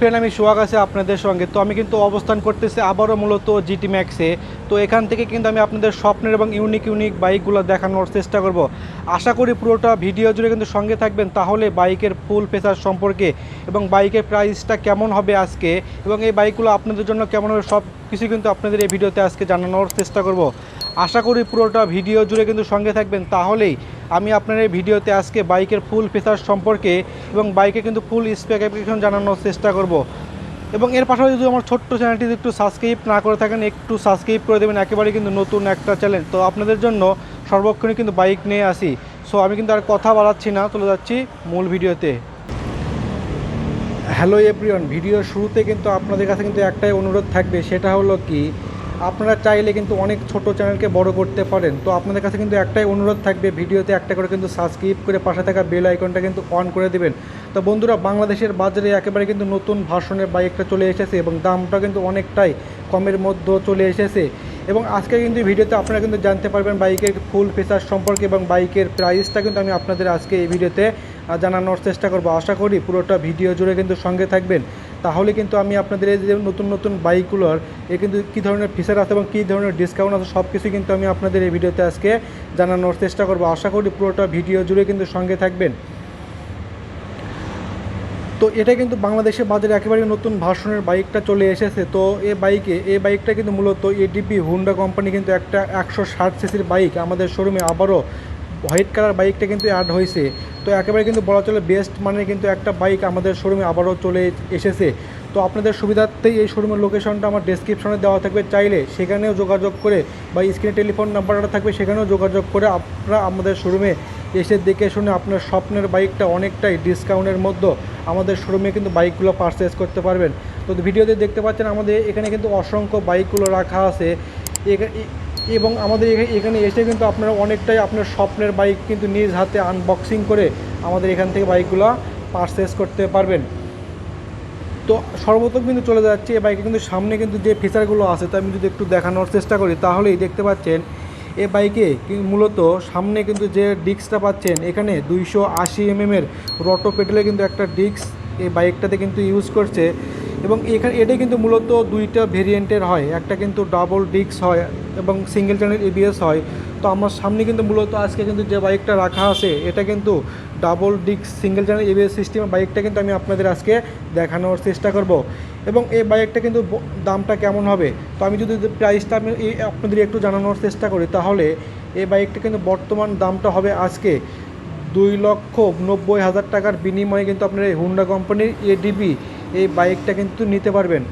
Friend, আমি সোহাগ আছে আপনাদের সঙ্গে। তো আমি কিন্তু অবস্থান করতেছি আবারও মূলত জিটি ম্যাক্সে তো এখান থেকে কিন্তু আমি আপনাদের স্বপ্নের এবং ইউনিক ইউনিক বাইকগুলো দেখানোর চেষ্টা করব। আশা করি পুরোটা ভিডিও জুড়ে কিন্তু সঙ্গে থাকবেন। তাহলে বাইকের ফুল ফেসার সম্পর্কে এবং বাইকের প্রাইসটা কেমন হবে আজকে এবং এই বাইকগুলো আপনাদের জন্য কেমন হবে সব কিছু কিন্তু আপনাদের এই ভিডিওতে আজকে জানানোর চেষ্টা করব। আশা করি পুরোটা ভিডিও জুড়ে কিন্তু সঙ্গে থাকবেন। তাহলেই আমি আপনার এই ভিডিওতে আজকে বাইকের ফুল ফিচার সম্পর্কে এবং বাইকে কিন্তু ফুল স্পেক অ্যাপ্লিকেশন জানানোর চেষ্টা করব। এবং এর পাশাপাশি যদি আমার ছোট্ট চ্যানেলটি একটু সাবস্ক্রাইব না করে থাকেন, একটু সাবস্ক্রাইব করে দেবেন একেবারে কিন্তু নতুন একটা চ্যানেল তো আপনাদের জন্য সর্বক্ষণই কিন্তু বাইক নিয়ে আসি। সো আমি কিন্তু আর কথা বাড়াচ্ছি না, চলে যাচ্ছি মূল ভিডিওতে। হ্যালো এভরিওয়ান ভিডিওর শুরুতে কিন্তু আপনাদের কাছে কিন্তু একটাই অনুরোধ থাকবে, সেটা হলো কি আপনারা চাইলে কিন্তু অনেক ছোট চ্যানেলকে বড় করতে পারেন। তো আপনাদের কাছে কিন্তু একটাই অনুরোধ থাকবে, ভিডিওতে একটা করে কিন্তু সাবস্ক্রাইব করে পাশে থাকা বেল আইকনটা কিন্তু অন করে দেবেন। তো বন্ধুরা, বাংলাদেশের বাজারে একেবারে কিন্তু নতুন ভার্সনের বাইকটা চলে এসেছে এবং দামটা কিন্তু অনেকটাই কমের মধ্যে চলে এসেছে। এবং আজকে কিন্তু ভিডিওতে আপনারা কিন্তু জানতে পারবেন বাইকের ফুল ফিচার সম্পর্কে এবং বাইকের প্রাইসটা কিন্তু আমি আপনাদের আজকে এই ভিডিওতে জানানোর চেষ্টা করব। আশা করি পুরোটা ভিডিও জুড়ে কিন্তু সঙ্গে থাকবেন। তাহলে কিন্তু আমি আপনাদের এই যে নতুন নতুন বাইকগুলোর, এ কিন্তু কী ধরনের ফিচার আছে এবং কী ধরনের ডিসকাউন্ট আছে সব কিছু কিন্তু আমি আপনাদের এই ভিডিওতে আজকে জানানোর চেষ্টা করব। আশা করি পুরোটা ভিডিও জুড়ে কিন্তু সঙ্গে থাকবেন। তো এটা কিন্তু বাংলাদেশের বাজারে একেবারে নতুন ভার্সনের বাইকটা চলে এসেছে। তো এই বাইকে এই বাইকটা কিন্তু মূলত এডিপি হুন্ডা কোম্পানি কিন্তু একটা একশো ষাট সিসির বাইক আমাদের শোরুমে আবারও হোয়াইট কালার বাইকটা কিন্তু অ্যাড হয়েছে। তো একেবারে কিন্তু বলা চলে বেস্ট মানের কিন্তু একটা বাইক আমাদের শোরুমে আবারও চলে এসেছে। তো আপনাদের সুবিধার্থেই এই শোরুমের লোকেশনটা আমার ডেসক্রিপশনে দেওয়া থাকবে। চাইলে সেখানেও যোগাযোগ করে বা স্ক্রিনে টেলিফোন নাম্বারটা থাকবে, সেখানেও যোগাযোগ করে আপনারা আমাদের শোরুমে এসে দেখে শুনে আপনার স্বপ্নের বাইকটা অনেকটাই ডিসকাউন্টের মধ্যে আমাদের শোরুমে কিন্তু বাইকগুলো পারচেস করতে পারবেন। তো ভিডিওতে দেখতে পাচ্ছেন আমাদের এখানে কিন্তু অসংখ্য বাইকগুলো রাখা আছে। এবং আমাদের এখা- এখানে এসে কিন্তু আপনারা অনেকটাই আপনার স্বপ্নের বাইক কিন্তু নিজ হাতে আনবক্সিং করে আমাদের এখান থেকে বাইকগুলো পারচেস করতে পারবেন। তো সর্বপ্রথম কিন্তু চলে যাচ্ছে, এই বাইকে কিন্তু সামনে কিন্তু যে ফিচারগুলো আছে, তা আমি যদি একটু দেখানোর চেষ্টা করি, তাহলেই দেখতে পাচ্ছেন এ বাইকে মূলত সামনে কিন্তু যে ডিস্কটা পাচ্ছেন, এখানে দুইশো আশি এমএমের রটো পেডেলে কিন্তু একটা ডিস্ক এই বাইকটাতে কিন্তু ইউজ করছে। এবং এখানে এটা কিন্তু মূলত দুইটা ভেরিয়েন্টের হয়। একটা কিন্তু ডাবল ডিস্ক হয় এবং সিঙ্গেল চ্যানেল এবিএস হয়। তো আমার সামনে কিন্তু মূলত আজকে কিন্তু যে বাইকটা রাখা আছে, এটা কিন্তু double disc single channel ABS সিস্টেমের বাইকটা কিন্তু আমি আপনাদের আজকে দেখানোর চেষ্টা করব। এবং এই বাইকটা কিন্তু দামটা কেমন হবে? তো আমি যদি প্রাইসটা আমি আপনাদের একটু জানানোর চেষ্টা করি, তাহলে এই বাইকটা কিন্তু বর্তমান দামটা হবে আজকে দুই লক্ষ নব্বই হাজার টাকার বিনিময়ে কিন্তু আপনার এই হুন্ডা কোম্পানির এডিবি এই বাইকটা কিন্তু নিতে পারবেন।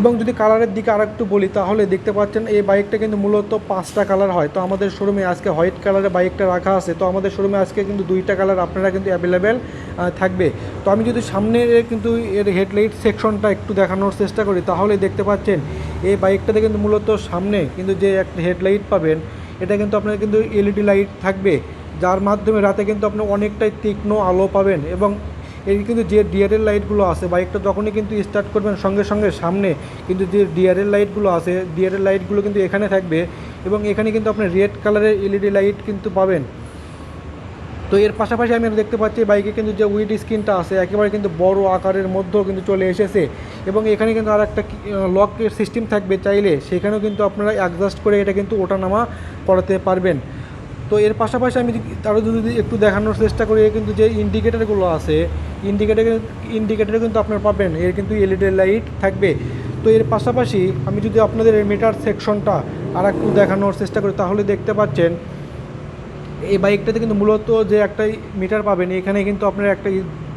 এবং যদি কালারের দিকে আর একটু বলি, তাহলে দেখতে পাচ্ছেন এই বাইকটা কিন্তু মূলত পাঁচটা কালার হয়। তো আমাদের শোরুমে আজকে হোয়াইট কালারের বাইকটা রাখা আছে। তো আমাদের শোরুমে আজকে কিন্তু দুইটা কালার আপনারা কিন্তু অ্যাভেলেবেল থাকবে। তো আমি যদি সামনে কিন্তু এর হেডলাইট সেকশনটা একটু দেখানোর চেষ্টা করি, তাহলে দেখতে পাচ্ছেন এই বাইকটাতে কিন্তু মূলত সামনে কিন্তু যে একটা হেডলাইট পাবেন, এটা কিন্তু আপনার কিন্তু এলইডি লাইট থাকবে। যার মাধ্যমে রাতে কিন্তু আপনি অনেকটাই তীক্ষ্ণ আলো পাবেন এবং এই কিন্তু যে ডিআরএল লাইটগুলো আছে, বাইকটা যখনই কিন্তু স্টার্ট করবেন সঙ্গে সঙ্গে সামনে। কিন্তু যে ডিআরএল লাইটগুলো আছে ডিআরএল লাইটগুলো কিন্তু এখানে থাকবে এবং এখানে কিন্তু আপনি রেড কালারের এলইডি লাইট কিন্তু পাবেন। তো এর পাশাপাশি আমি দেখতে পাচ্ছি বাইকে কিন্তু যে উইড স্ক্রিনটা আছে, একেবারে কিন্তু বড় আকারের মধ্যেও কিন্তু চলে এসেছে। এবং এখানে কিন্তু আর একটা লকের সিস্টেম থাকবে চাইলে, সেখানেও কিন্তু আপনারা অ্যাডজাস্ট করে এটা কিন্তু ওঠা নামা করাতে পারবেন। তো এর পাশাপাশি আমি আরও যদি একটু দেখানোর চেষ্টা করি কিন্তু যে ইন্ডিকেটারগুলো আছে ইন্ডিকেটার ইন্ডিকেটারে কিন্তু আপনারা পাবেন। এর কিন্তু এলইডি লাইট থাকবে। তো এর পাশাপাশি আমি যদি আপনাদের মিটার সেকশনটা আর একটু দেখানোর চেষ্টা করি, তাহলে দেখতে পাচ্ছেন, এই বাইকটাতে কিন্তু মূলত যে একটা মিটার পাবেন, এখানে কিন্তু আপনার একটা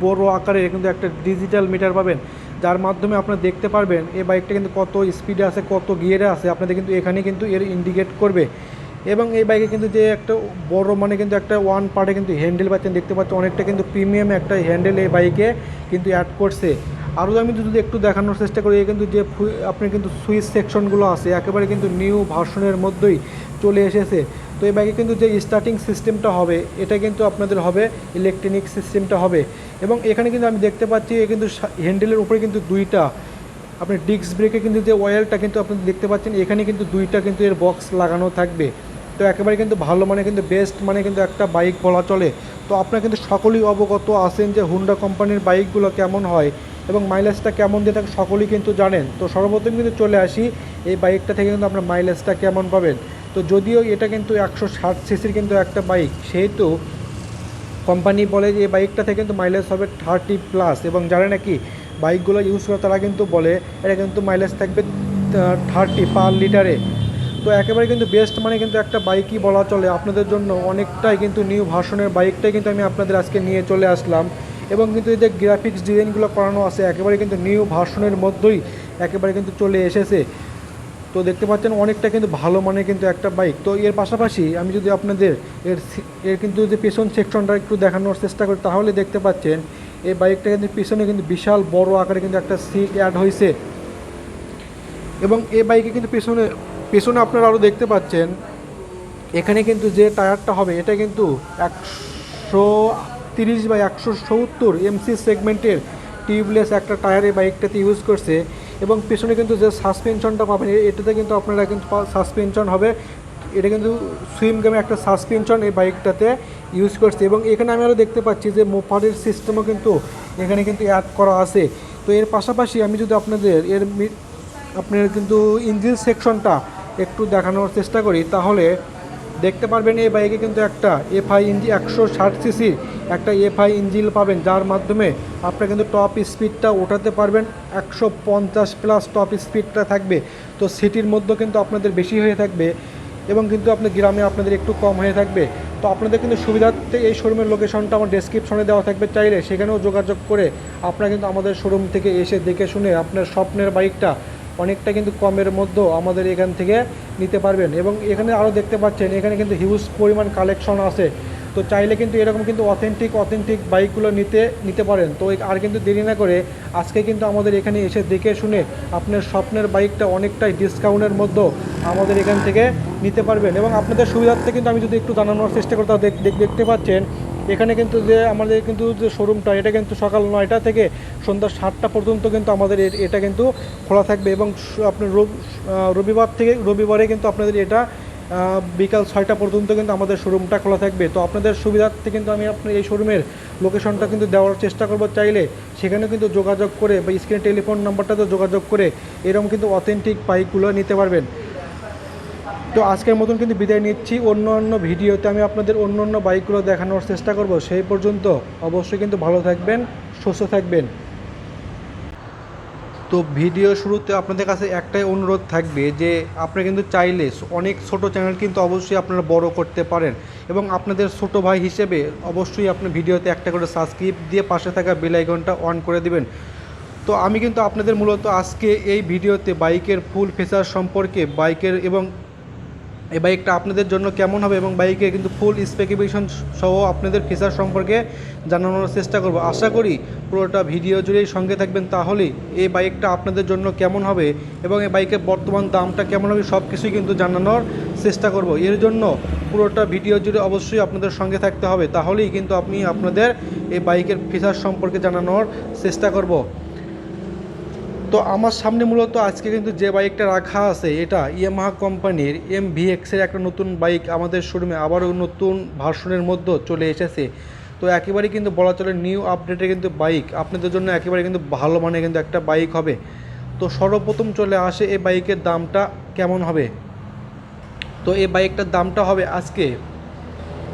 বড় আকারের কিন্তু একটা ডিজিটাল মিটার পাবেন। যার মাধ্যমে আপনারা দেখতে পারবেন, এই বাইকটা কিন্তু কত স্পিডে আছে, কত গিয়ারে আছে, আপনাদের কিন্তু এখানে কিন্তু এর ইন্ডিকেট করবে। এবং এই বাইকে কিন্তু যে একটা বড় মানে কিন্তু একটা ওয়ান পার্টে কিন্তু হ্যান্ডেল পাচ্ছেন, দেখতে পাচ্ছেন, অনেকটা কিন্তু প্রিমিয়াম একটা হ্যান্ডেল এই বাইকে কিন্তু অ্যাড করছে। আরও আমি যদি একটু দেখানোর চেষ্টা করি কিন্তু যে আপনি কিন্তু সুইচ সেকশনগুলো আছে, একেবারে কিন্তু নিউ ভার্সনের মধ্যেই চলে এসেছে। তো এই বাইকে কিন্তু যে স্টার্টিং সিস্টেমটা হবে, এটা কিন্তু আপনাদের হবে ইলেকট্রনিক সিস্টেমটা হবে। এবং এখানে কিন্তু আমি দেখতে পাচ্ছি কিন্তু হ্যান্ডেলের উপরে কিন্তু দুইটা, আপনি ডিস্ক ব্রেকে কিন্তু যে অয়েলটা কিন্তু আপনি দেখতে পাচ্ছেন, এখানে কিন্তু দুইটা কিন্তু এর বক্স লাগানো থাকবে। তো একেবারে কিন্তু ভালো মানে কিন্তু বেস্ট মানে কিন্তু একটা বাইক বলা চলে। তো আপনারা কিন্তু সকলেই অবগত আছেন যে হুন্ডা কোম্পানির বাইকগুলো কেমন হয় এবং মাইলেজটা কেমন দিয়ে থাকে সকলেই কিন্তু জানেন। তো সর্বপ্রথম কিন্তু চলে আসি, এই বাইকটা থেকে কিন্তু আপনার মাইলেজটা কেমন পাবেন। তো যদিও এটা কিন্তু একশো ষাট সিসির কিন্তু একটা বাইক সেহেতু কোম্পানি বলে যে এই বাইকটা থেকে কিন্তু মাইলেজ হবে থার্টি প্লাস এবং যারা নাকি বাইকগুলো ইউজ করে তারা কিন্তু বলে, এটা কিন্তু মাইলেজ থাকবে থার্টি পার লিটারে তো একেবারে কিন্তু বেস্ট মানে কিন্তু একটা বাইকই বলা চলে। আপনাদের জন্য অনেকটাই কিন্তু নিউ ভার্সনের বাইকটাই কিন্তু আমি আপনাদের আজকে নিয়ে চলে আসলাম। এবং কিন্তু এই যে গ্রাফিক্স ডিজাইনগুলো করানো আছে, একেবারে কিন্তু নিউ ভার্সনের মধ্যেই একেবারে কিন্তু চলে এসেছে। তো দেখতে পাচ্ছেন অনেকটা কিন্তু ভালো মানে কিন্তু একটা বাইক তো এর পাশাপাশি আমি যদি আপনাদের এর এর কিন্তু যে পেছন সেকশনটা একটু দেখানোর চেষ্টা করি, তাহলে দেখতে পাচ্ছেন এই বাইকটা কিন্তু পিছনে কিন্তু বিশাল বড় আকারে কিন্তু একটা সিট অ্যাড হয়েছে এবং এই বাইকে কিন্তু পেছনে পেছনে আপনারা আরও দেখতে পাচ্ছেন, এখানে কিন্তু যে টায়ারটা হবে, এটা কিন্তু একশো তিরিশ বা একশো সত্তর এমসি সেগমেন্টের টিউবলেস একটা টায়ার বাইকটাতে ইউজ করছে এবং পেছনে কিন্তু যে সাসপেনশনটা পাবেন এটাতে কিন্তু আপনারা কিন্তু সাসপেনশন হবে। এটা কিন্তু সুইম গেমে একটা সাসপেনশন এই বাইকটাতে ইউজ করছে এবং এখানে আমি আরও দেখতে পাচ্ছি যে মোপারের সিস্টেমও কিন্তু এখানে কিন্তু অ্যাড করা আছে। তো এর পাশাপাশি আমি যদি আপনাদের, এর আপনার কিন্তু ইঞ্জিন সেকশনটা একটু দেখানোর চেষ্টা করি, তাহলে দেখতে পারবেন এই বাইকে কিন্তু একটা এফআই ইঞ্জি একশো ষাট সিসি, একটা এফআই ইঞ্জিন পাবেন, যার মাধ্যমে আপনি কিন্তু টপ স্পিডটা ওঠাতে পারবেন, একশো পঞ্চাশ প্লাস টপ স্পিডটা থাকবে। তো সিটির মধ্যে কিন্তু আপনাদের বেশি হয়ে থাকবে এবং কিন্তু আপনার গ্রামে আপনাদের একটু কম হয়ে থাকবে। তো আপনাদের কিন্তু সুবিধার্থে এই শোরুমের লোকেশনটা আমার ডেসক্রিপশনে দেওয়া থাকবে, চাইলে সেখানেও যোগাযোগ করে আপনারা কিন্তু আমাদের শোরুম থেকে এসে দেখে শুনে আপনার স্বপ্নের বাইকটা অনেকটা কিন্তু কমের মধ্যেও আমাদের এখান থেকে নিতে পারবেন। এবং এখানে আরও দেখতে পাচ্ছেন, এখানে কিন্তু হিউজ পরিমাণ কালেকশন আছে। তো চাইলে কিন্তু এরকম কিন্তু অথেন্টিক অথেন্টিক বাইকগুলো নিতে নিতে পারেন। তো আর কিন্তু দেরি না করে আজকে কিন্তু আমাদের এখানে এসে দেখে শুনে আপনার স্বপ্নের বাইকটা অনেকটাই ডিসকাউন্টের মধ্যেও আমাদের এখান থেকে নিতে পারবেন। এবং আপনাদের সুবিধার্থে কিন্তু আমি যদি একটু জানানোর চেষ্টা করি তাও দেখ- দেখ- দেখতে পাচ্ছেন এখানে কিন্তু যে আমাদের কিন্তু যে শোরুমটা এটা কিন্তু সকাল নয়টা থেকে সন্ধ্যা সাতটা পর্যন্ত কিন্তু আমাদের এটা কিন্তু খোলা থাকবে এবং আপনার রব- রবিবার থেকে, রবিবারে কিন্তু আপনাদের এটা বিকাল ছয়টা পর্যন্ত কিন্তু আমাদের শোরুমটা খোলা থাকবে। তো আপনাদের সুবিধার্থে কিন্তু আমি আপনার এই শোরুমের লোকেশনটা কিন্তু দেওয়ার চেষ্টা করব চাইলে। সেখানে কিন্তু যোগাযোগ করে বা স্ক্রিনে টেলিফোন নাম্বারটাতে যোগাযোগ করে এরকম কিন্তু অথেন্টিক বাইকগুলো নিতে পারবেন। তো আজকের মতন কিন্তু বিদায় নিচ্ছি। অন্য অন্য ভিডিওতে আমি আপনাদের অন্য অন্য বাইকগুলো দেখানোর চেষ্টা করব। সেই পর্যন্ত অবশ্যই কিন্তু ভালো থাকবেন, সুস্থ থাকবেন। তো ভিডিও শুরুতে আপনাদের কাছে একটাই অনুরোধ থাকবে যে আপনারা কিন্তু চাইলে অনেক ছোট চ্যানেল কিন্তু অবশ্যই আপনারা বড় করতে পারেন এবং আপনাদের ছোট ভাই হিসেবে অবশ্যই আপনার ভিডিওতে একটা করে সাবস্ক্রাইব দিয়ে পাশে থাকা বেল আইকনটা অন করে দিবেন। তো আমি কিন্তু আপনাদের মূলত আজকে এই ভিডিওতে বাইকের ফুল ফিচার সম্পর্কে, বাইকের এবং এই বাইকটা আপনাদের জন্য কেমন হবে এবং বাইকে কিন্তু ফুল স্পেকিফিকেশন সহ আপনাদের ফিচার সম্পর্কে জানানোর চেষ্টা করব। আশা করি পুরোটা ভিডিও জুড়েই সঙ্গে থাকবেন তাহলেই এই বাইকটা আপনাদের জন্য কেমন হবে এবং এই বাইকের বর্তমান দামটা কেমন হবে সব কিছুই কিন্তু জানানোর চেষ্টা করব। এর জন্য পুরোটা ভিডিও জুড়ে অবশ্যই আপনাদের সঙ্গে থাকতে হবে, তাহলেই কিন্তু আপনি আপনাদের এই বাইকের ফিচার সম্পর্কে জানানোর চেষ্টা করব। তো আমার সামনে মূলত আজকে কিন্তু যে বাইকটা রাখা আছে, এটা ইয়ামাহা কোম্পানির এম ভিএক্সের একটা নতুন বাইক আমাদের শোরুমে আবারও নতুন ভার্সনের মধ্যে চলে এসেছে। তো একেবারে কিন্তু বলা চলে নিউ আপডেটের কিন্তু বাইক। আপনাদের জন্য একেবারে কিন্তু ভালো মানে কিন্তু একটা বাইক হবে। তো সর্বপ্রথম চলে আসে এই বাইকের দামটা কেমন হবে? তো এই বাইকটার দামটা হবে আজকে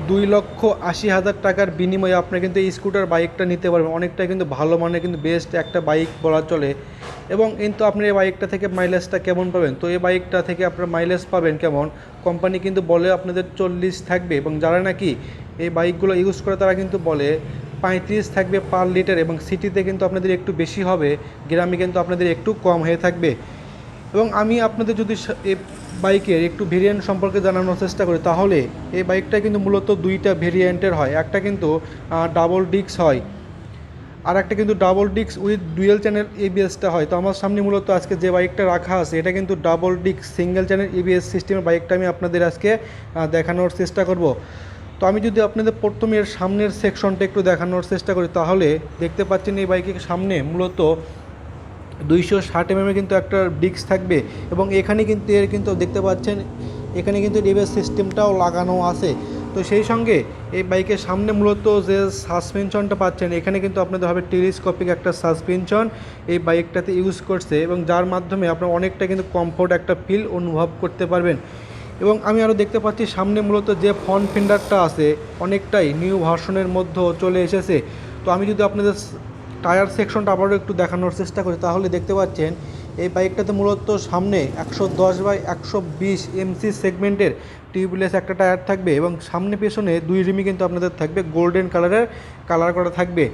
দুই লক্ষ আশি হাজার টাকার বিনিময়ে আপনি কিন্তু এই স্কুটার বাইকটা নিতে পারবেন। অনেকটা কিন্তু ভালো মানে কিন্তু বেস্ট একটা বাইক বলা চলে। এবং কিন্তু আপনি এই বাইকটা থেকে মাইলেজটা কেমন পাবেন? তো এই বাইকটা থেকে আপনার মাইলেজ পাবেন কেমন? কোম্পানি কিন্তু বলে আপনাদের চল্লিশ থাকবে এবং যারা নাকি এই বাইকগুলো ইউজ করে তারা কিন্তু বলে পঁয়ত্রিশ থাকবে পার লিটার এবং সিটিতে কিন্তু আপনাদের একটু বেশি হবে, গ্রামে কিন্তু আপনাদের একটু কম হয়ে থাকবে। এবং আমি আপনাদের যদি এই বাইকের একটু ভেরিয়েন্ট সম্পর্কে জানানোর চেষ্টা করি, তাহলে এই বাইকটা কিন্তু মূলত দুইটা ভেরিয়েন্টের হয়। একটা কিন্তু ডাবল ডিক্স হয়। আর একটা কিন্তু ডাবল ডিক্স উইথ ডুয়েল চ্যানেল এবিএসটা হয়। তো আমার সামনে মূলত আজকে যে বাইকটা রাখা আছে, এটা কিন্তু ডাবল ডিক্স সিঙ্গেল চ্যানেল এবিএস সিস্টেমের বাইকটা আমি আপনাদের আজকে দেখানোর চেষ্টা করব। তো আমি যদি আপনাদের প্রথমে এর সামনের সেকশনটা একটু দেখানোর চেষ্টা করি, তাহলে দেখতে পাচ্ছেন এই বাইকের সামনে মূলত দুইশো ষাট এমএমের কিন্তু একটা ডিক্স থাকবে এবং এখানে কিন্তু এর কিন্তু দেখতে পাচ্ছেন, এখানে কিন্তু রিভার্স সিস্টেমটাও লাগানো আছে। তো সেই সঙ্গে এই বাইকের সামনে মূলত যে সাসপেনশনটা পাচ্ছেন, এখানে কিন্তু আপনাদের হবে টেলিস্কোপিক একটা সাসপেনশন এই বাইকটাতে ইউজ করছে এবং যার মাধ্যমে আপনার অনেকটা কিন্তু কমফোর্ট একটা ফিল অনুভব করতে পারবেন। এবং আমি আরও দেখতে পাচ্ছি সামনে মূলত যে ফ্রন্ট ফিন্ডারটা আছে, অনেকটাই নিউ ভার্সনের মধ্যে চলে এসেছে। তো আমি যদি আপনাদের টায়ার সেকশনটা আবারও একটু দেখানোর চেষ্টা করি, তাহলে দেখতে পাচ্ছেন এই বাইকটাতে মূলত সামনে একশো দশ বাই একশো বিশ এমসি সেগমেন্টের টিউবলেস একটা টায়ার থাকবে এবং সামনে পেছনে দুই রিমি কিন্তু আপনাদের থাকবে গোল্ডেন কালারের কালার করা থাকবে।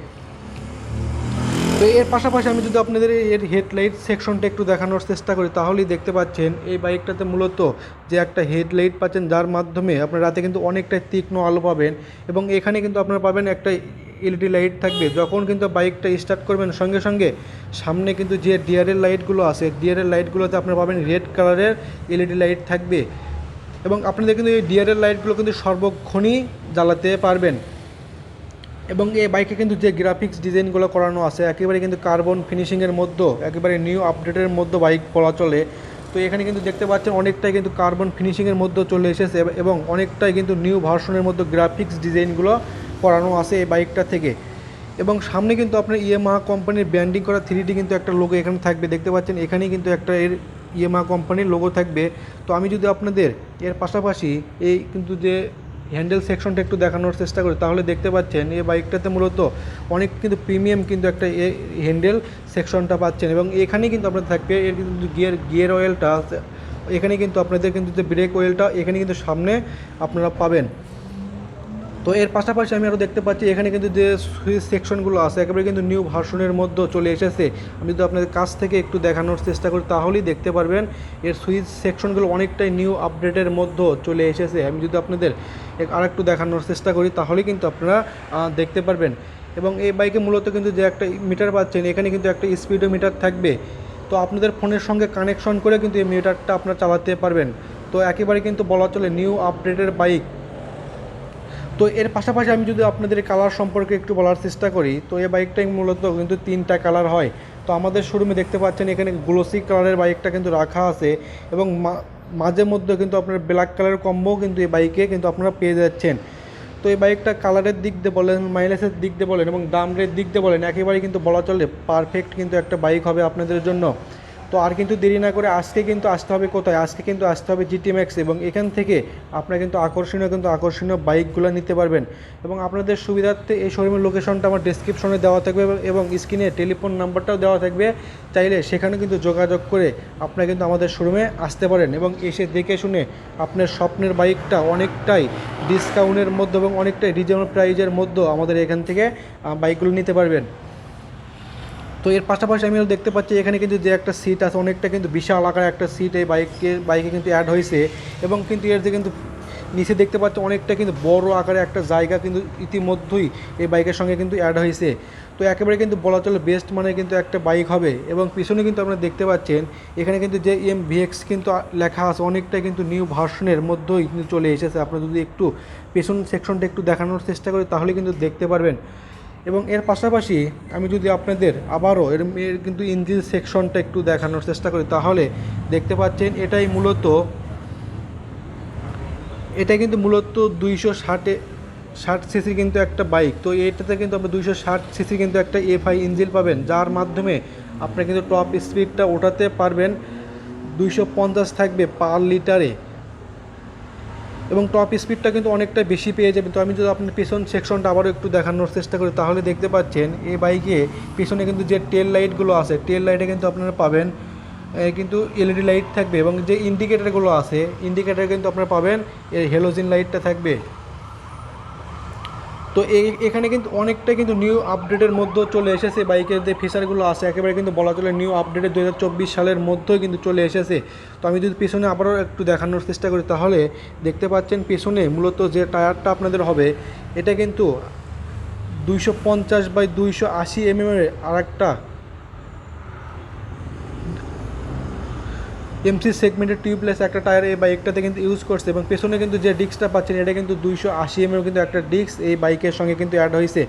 তো এর পাশাপাশি আমি যদি আপনাদের এর হেডলাইট সেকশনটা একটু দেখানোর চেষ্টা করি, তাহলেই দেখতে পাচ্ছেন এই বাইকটাতে মূলত যে একটা হেডলাইট পাচ্ছেন, যার মাধ্যমে আপনার রাতে কিন্তু অনেকটাই তীক্ষ্ণ আলো পাবেন এবং এখানে কিন্তু আপনারা পাবেন একটা এলইডি লাইট থাকবে। যখন কিন্তু বাইকটা স্টার্ট করবেন, সঙ্গে সঙ্গে সামনে কিন্তু যে ডিআরএল লাইটগুলো আছে, ডিআরএল লাইটগুলোতে আপনারা পাবেন রেড কালারের এলইডি লাইট থাকবে এবং আপনাদের কিন্তু এই ডিআরএল লাইটগুলো কিন্তু সর্বক্ষণই জ্বালাতে পারবেন। এবং এই বাইকে কিন্তু যে গ্রাফিক্স ডিজাইনগুলো করানো আছে, একেবারে কিন্তু কার্বন ফিনিশিংয়ের মধ্যে, একেবারে নিউ আপডেটের মধ্যে বাইক বলা চলে। তো এখানে কিন্তু দেখতে পাচ্ছেন অনেকটাই কিন্তু কার্বন ফিনিশিংয়ের মধ্যে চলে এসেছে এবং অনেকটাই কিন্তু নিউ ভার্সনের মধ্যে গ্রাফিক্স ডিজাইনগুলো করানো আছে এই বাইকটা থেকে। এবং সামনে কিন্তু আপনার ইএমআ কোম্পানির ব্র্যান্ডিং করা থ্রি কিন্তু একটা লোগো এখানে থাকবে। দেখতে পাচ্ছেন এখানেই কিন্তু একটা এর ইএমআ কোম্পানির লোগো থাকবে। তো আমি যদি আপনাদের এর পাশাপাশি এই কিন্তু যে হ্যান্ডেল সেকশনটা একটু দেখানোর চেষ্টা করি তাহলে দেখতে পাচ্ছেন এই বাইকটাতে মূলত অনেক কিন্তু প্রিমিয়াম কিন্তু একটা এ হ্যান্ডেল সেকশনটা পাচ্ছেন এবং এখানেই কিন্তু আপনার থাকবে, এর কিন্তু গিয়ার গিয়ার অয়েলটা। এখানে কিন্তু আপনাদের কিন্তু যে ব্রেক অয়েলটা, এখানে কিন্তু সামনে আপনারা পাবেন তো এর পাশাপাশি আমি আরও দেখতে পাচ্ছি, এখানে কিন্তু যে সুইচ সেকশনগুলো আছে, একেবারে কিন্তু নিউ ভার্সনের মধ্যে চলে এসেছে। আমি যদি আপনাদের কাছ থেকে একটু দেখানোর চেষ্টা করি, তাহলেই দেখতে পারবেন এর সুইচ সেকশনগুলো অনেকটাই নিউ আপডেটের মধ্যে চলে এসেছে। আমি যদি আপনাদের আর একটু দেখানোর চেষ্টা করি, তাহলেই কিন্তু আপনারা দেখতে পারবেন। এবং এই বাইকে মূলত কিন্তু যে একটা মিটার পাচ্ছেন, এখানে কিন্তু একটা স্পিডো মিটার থাকবে। তো আপনাদের ফোনের সঙ্গে কানেকশন করে কিন্তু এই মিটারটা আপনারা চালাতে পারবেন। তো একেবারে কিন্তু বলা চলে নিউ আপডেটের বাইক তো এর পাশাপাশি আমি যদি আপনাদের কালার সম্পর্কে একটু বলার চেষ্টা করি, তো এই বাইকটাই মূলত কিন্তু তিনটা কালার হয়। তো আমাদের শোরুমে দেখতে পাচ্ছেন এখানে গ্লোসি কালারের বাইকটা কিন্তু রাখা আছে এবং মাঝে মধ্যে কিন্তু আপনার ব্ল্যাক কালারের কম্বো কিন্তু এই বাইকে কিন্তু আপনারা পেয়ে যাচ্ছেন। তো এই বাইকটা কালারের দিক দিয়ে বলেন মাইলেজের দিক দিয়ে বলেন এবং দামের দিক দিয়ে বলেন, একেবারেই কিন্তু বলা চলে পারফেক্ট কিন্তু একটা বাইক হবে আপনাদের জন্য। তো আর কিন্তু দেরি না করে আজকে কিন্তু আসতে হবে কোথায়? আজকে কিন্তু আসতে হবে জিটি ম্যাক্স এবং এখান থেকে আপনারা কিন্তু আকর্ষণীয় কিন্তু আকর্ষণীয় বাইকগুলো নিতে পারবেন। এবং আপনাদের সুবিধার্থে এই শোরুমের লোকেশনটা আমার ডিসক্রিপশনে দেওয়া থাকবে এবং- স্ক্রিনে টেলিফোন নাম্বারটাও দেওয়া থাকবে। চাইলে সেখানে কিন্তু যোগাযোগ করে আপনারা কিন্তু আমাদের শোরুমে আসতে পারেন এবং এসে দেখে শুনে আপনার স্বপ্নের বাইকটা অনেকটাই ডিসকাউন্টের মধ্যে এবং অনেকটাই রিজনেবল প্রাইজের মধ্যে আমাদের এখান থেকে বাইকগুলো নিতে পারবেন। তো এর পাশাপাশি আমি দেখতে পাচ্ছি এখানে কিন্তু যে একটা সিট আছে, অনেকটা কিন্তু বিশাল আকার একটা সিট এই বাইকে বাইকে কিন্তু অ্যাড হয়েছে এবং কিন্তু এর যে কিন্তু নিচে দেখতে পাচ্ছি অনেকটা কিন্তু বড় আকারে একটা জায়গা কিন্তু ইতিমধ্যেই এই বাইকের সঙ্গে কিন্তু অ্যাড হয়েছে। তো একেবারে কিন্তু বলা চলে বেস্ট মানে কিন্তু একটা বাইক হবে এবং পিছনে কিন্তু আপনারা দেখতে পাচ্ছেন এখানে কিন্তু যে এম ভিএক্স কিন্তু লেখা আছে, অনেকটা কিন্তু নিউ ভার্সনের মধ্যেই কিন্তু চলে এসেছে। আপনারা যদি একটু পেছন সেকশনটা একটু দেখানোর চেষ্টা করি তাহলে কিন্তু দেখতে পারবেন। এবং এর পাশাপাশি আমি যদি আপনাদের আবারও এর এর কিন্তু ইঞ্জিন সেকশনটা একটু দেখানোর চেষ্টা করি, তাহলে দেখতে পাচ্ছেন এটাই মূলত, এটা কিন্তু মূলত দুইশো ষাটে ষাট সিসির কিন্তু একটা বাইক। তো এটাতে কিন্তু আপনি দুইশো ষাট সিসির কিন্তু একটা এফআই ইঞ্জিন পাবেন, যার মাধ্যমে আপনি কিন্তু টপ স্পিডটা ওঠাতে পারবেন। দুইশো পঞ্চাশ থাকবে পার লিটারে। এবং টপ স্পিডটা কিন্তু অনেকটা বেশি পেয়ে যাবেন। তো আমি যদি আপনার পেছন সেকশনটা আবারও একটু দেখানোর চেষ্টা করি, তাহলে দেখতে পাচ্ছেন এই বাইকে পেছনে কিন্তু যে টেল লাইটগুলো আছে টেল লাইটে কিন্তু আপনারা পাবেন কিন্তু এলইডি লাইট থাকবে এবং যে ইন্ডিকেটারগুলো আছে ইন্ডিকেটার কিন্তু আপনারা পাবেন এই হেলোজিন লাইটটা থাকবে। তো এই- এখানে কিন্তু অনেকটা কিন্তু নিউ আপডেটের মধ্যে চলে এসেছে। বাইকের যে ফিচারগুলো আছে, একেবারে কিন্তু বলা চলে নিউ আপডেটের দু সালের মধ্যেই কিন্তু চলে এসেছে। তো আমি যদি পিছনে আবারও একটু দেখানোর চেষ্টা করি, তাহলে দেখতে পাচ্ছেন পিছনে মূলত যে টায়ারটা আপনাদের হবে, এটা কিন্তু দুইশো পঞ্চাশ বাই দুইশো আশি এমএমের আর একটা এমসি সেগমেন্টের টিউবলেস একটা টায়ার এই বাইকটাতে কিন্তু ইউজ করছে এবং পেছনে কিন্তু যে ডিস্কটা পাচ্ছেন, এটা কিন্তু দুইশো আশি এমএর কিন্তু একটা ডিস্ক এই বাইকের সঙ্গে কিন্তু অ্যাড হয়েছে।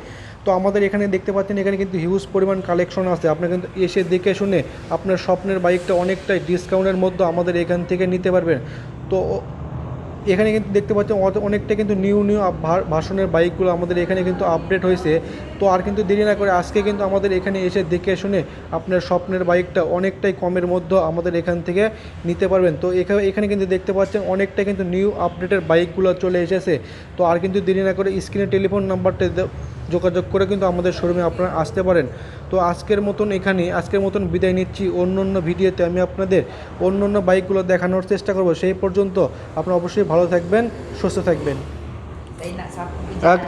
তো আমাদের এখানে দেখতে পাচ্ছেন, এখানে কিন্তু হিউজ পরিমাণ কালেকশন আছে। আপনার কিন্তু এসে দেখে শুনে আপনার স্বপ্নের বাইকটা অনেকটাই ডিসকাউন্টের মধ্যে আমাদের এখান থেকে নিতে পারবেন। তো এখানে কিন্তু দেখতে পাচ্ছেন অনেকটা কিন্তু নিউ নিউ ভাষণের বাইকগুলো আমাদের এখানে কিন্তু আপডেট হয়েছে। তো আর কিন্তু দেরি না করে আজকে কিন্তু আমাদের এখানে এসে দেখে শুনে আপনার স্বপ্নের বাইকটা অনেকটাই কমের মধ্যে আমাদের এখান থেকে নিতে পারবেন। তো এখানে এখানে কিন্তু দেখতে পাচ্ছেন অনেকটা কিন্তু নিউ আপডেটের বাইকগুলো চলে এসেছে। তো আর কিন্তু দেরি না করে স্ক্রিনে টেলিফোন নাম্বারটা যোগাযোগ করে কিন্তু আমাদের শোরুমে আপনারা আসতে পারেন। তো আজকের মতন এখানে আজকের মতন বিদায় নিচ্ছি। অন্য অন্য ভিডিওতে আমি আপনাদের অন্য অন্য বাইকগুলো দেখানোর চেষ্টা করব। সেই পর্যন্ত আপনারা অবশ্যই ভালো থাকবেন সুস্থ থাকবেন।